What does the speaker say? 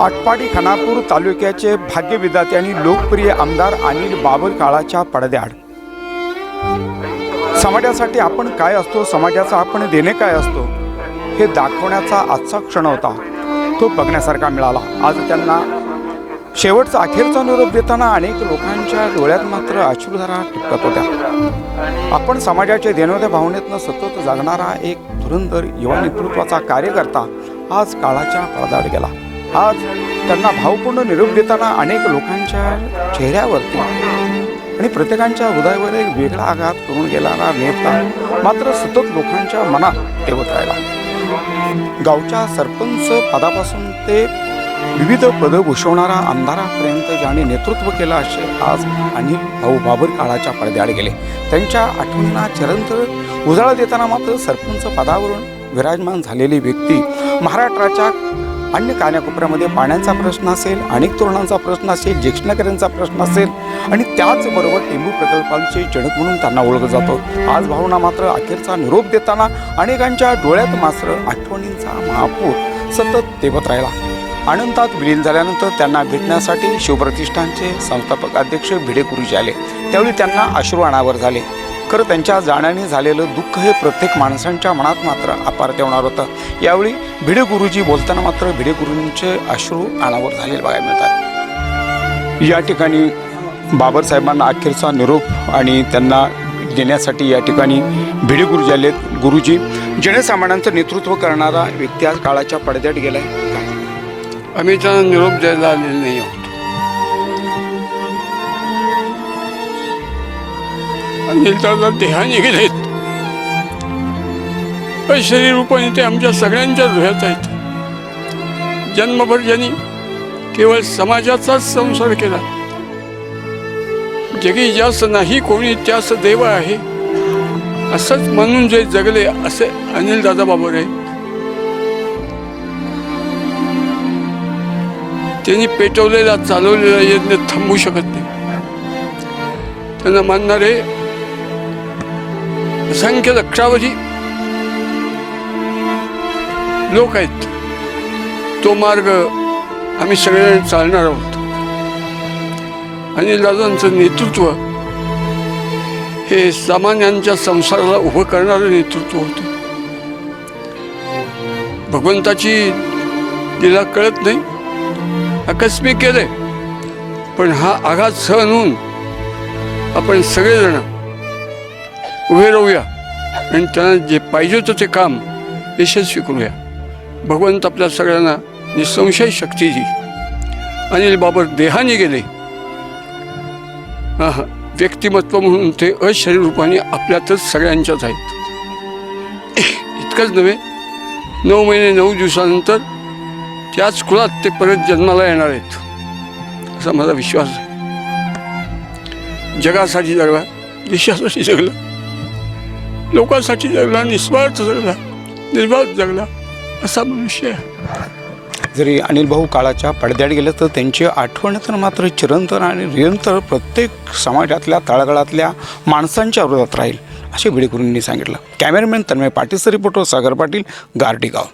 आटपाडी खानापूर तालुक्याचे भाग्यविधाते आणि लोकप्रिय आमदार अनिल बाबर काळाच्या पडद्याआड. समाजासाठी आपण काय असतो समाजाचा आपण देणे काय असतो हे दाखवण्याचा आजचा क्षण होता. तो बघण्यासारखा मिळाला. आज त्यांना शेवटचा अखेरचा निरोप देताना अनेक लोकांच्या डोळ्यात मात्र अश्रुधारा टिपकत होत्या. आपण समाजाच्या देणवत्या भावनेतनं सतत जगणारा एक धुरंधर युवा नेतृत्वाचा कार्यकर्ता आज काळाच्या पदावर गेला. आज त्यांना भावपूर्ण निरोप देताना अनेक लोकांच्या चेहऱ्यावरती आणि प्रत्येकांच्या हृदयावर एक वेगळा आघात करून गेलेला नेता मात्र सतत लोकांच्या मनात ठेवत राहिला. गावच्या सरपंच पदापासून ते विविध पदं भूषवणारा आमदारापर्यंत ज्याने नेतृत्व केलं असे आज अनिल भाऊ बाबर काळाच्या पडद्याआड गेले. त्यांच्या आठवणींना चिरंतर उजाळा देताना मात्र सरपंच पदावरून विराजमान झालेली व्यक्ती महाराष्ट्राच्या अन्य कान्याकोपऱ्यामध्ये पाण्याचा प्रश्न असेल अनेक तरुणांचा प्रश्न असेल ज्येष्ठ प्रश्न असेल आणि त्याचबरोबर टेंबू प्रकल्पांचे जनक म्हणून त्यांना ओळखलं जातं. आज भावना मात्र अखेरचा निरोप देताना अनेकांच्या डोळ्यात मात्र आठवणींचा महापूर सतत तेवत राहिला. अनंतात विलीन झाल्यानंतर त्यांना भेटण्यासाठी शिवप्रतिष्ठानचे संस्थापक अध्यक्ष भिडे गुरुजी आले. त्यावेळी त्यांना अश्रू अनावर झाले. खरं त्यांच्या जाण्याने झालेलं दुःख हे प्रत्येक माणसांच्या मनात मात्र अपार ठेवणार होतं. यावेळी भिडे गुरुजी बोलताना मात्र भिडे गुरूंचे अश्रू अनावर झालेले बघायला मिळतात. या ठिकाणी बाबासाहेबांना अखेरचा निरोप आणि त्यांना देण्यासाठी या ठिकाणी भिडे गुरुजी आलेत गुरुजी. जनसामान्यांचं नेतृत्व करणारा व्यक्ती आज काळाच्या पडद्यात गेला आहे आम्ही त्यांना निरोप द्यायला आलेलो नाही आहोत अनिल दादा देहाने गेलेत. पण शरीर रूपाने ते आमच्या सगळ्यांच्या धुळ्यात आहेत. जन्मभर ज्यांनी केवळ समाजाचाच संसार केला. जगी जास्त नाही कोणी त्यास देव आहे असंच म्हणून जे जगले असे अनिल दादा बाबर आहे त्यांनी पेटवलेला चालवलेला यज्ञ थांबू शकत नाही. त्यांना मानणारे असंख्य लक्षावधी लोक आहेत. तो मार्ग आम्ही सगळे चालणार आहोत. आणि दादांचं नेतृत्व हे सामान्यांच्या संसाराला उभं करणारं नेतृत्व होतं. भगवंताची तिला कळत नाही. आकस्मिक केले. पण हा आघात सहन होऊन आपण सगळेजण उभे राहूया आणि त्यांना जे पाहिजे होतं ते काम यशस्वी करूया. भगवंत आपल्या सगळ्यांना निसंशय शक्ती देईल अनिल बाबर देहाने गेले. हां व्यक्तिमत्व म्हणून ते अशरीर रूपाने आपल्यातच सगळ्यांच्याच आहेत. इतकंच नव्हे नऊ महिने नऊ दिवसानंतर त्याच कुळात ते परत जन्माला येणार आहेत. असा माझा विश्वास आहे. जगासाठी जगला देशासाठी जगला लोकांसाठी जगला निस्वार्थ जगला निर्वाध जगला असा मनुष्य आहे. जरी अनिल भाऊ काळाच्या पडद्यात गेलं तर त्यांची आठवण तर मात्र चिरंतन आणि निरंतर प्रत्येक समाजातल्या तळागाळातल्या माणसांच्या हृदयात राहील असे भिडेकरूंनी सांगितलं. कॅमेरामॅन तन्मय पाटीलचा रिपोर्टर सागर पाटील गारडीगाव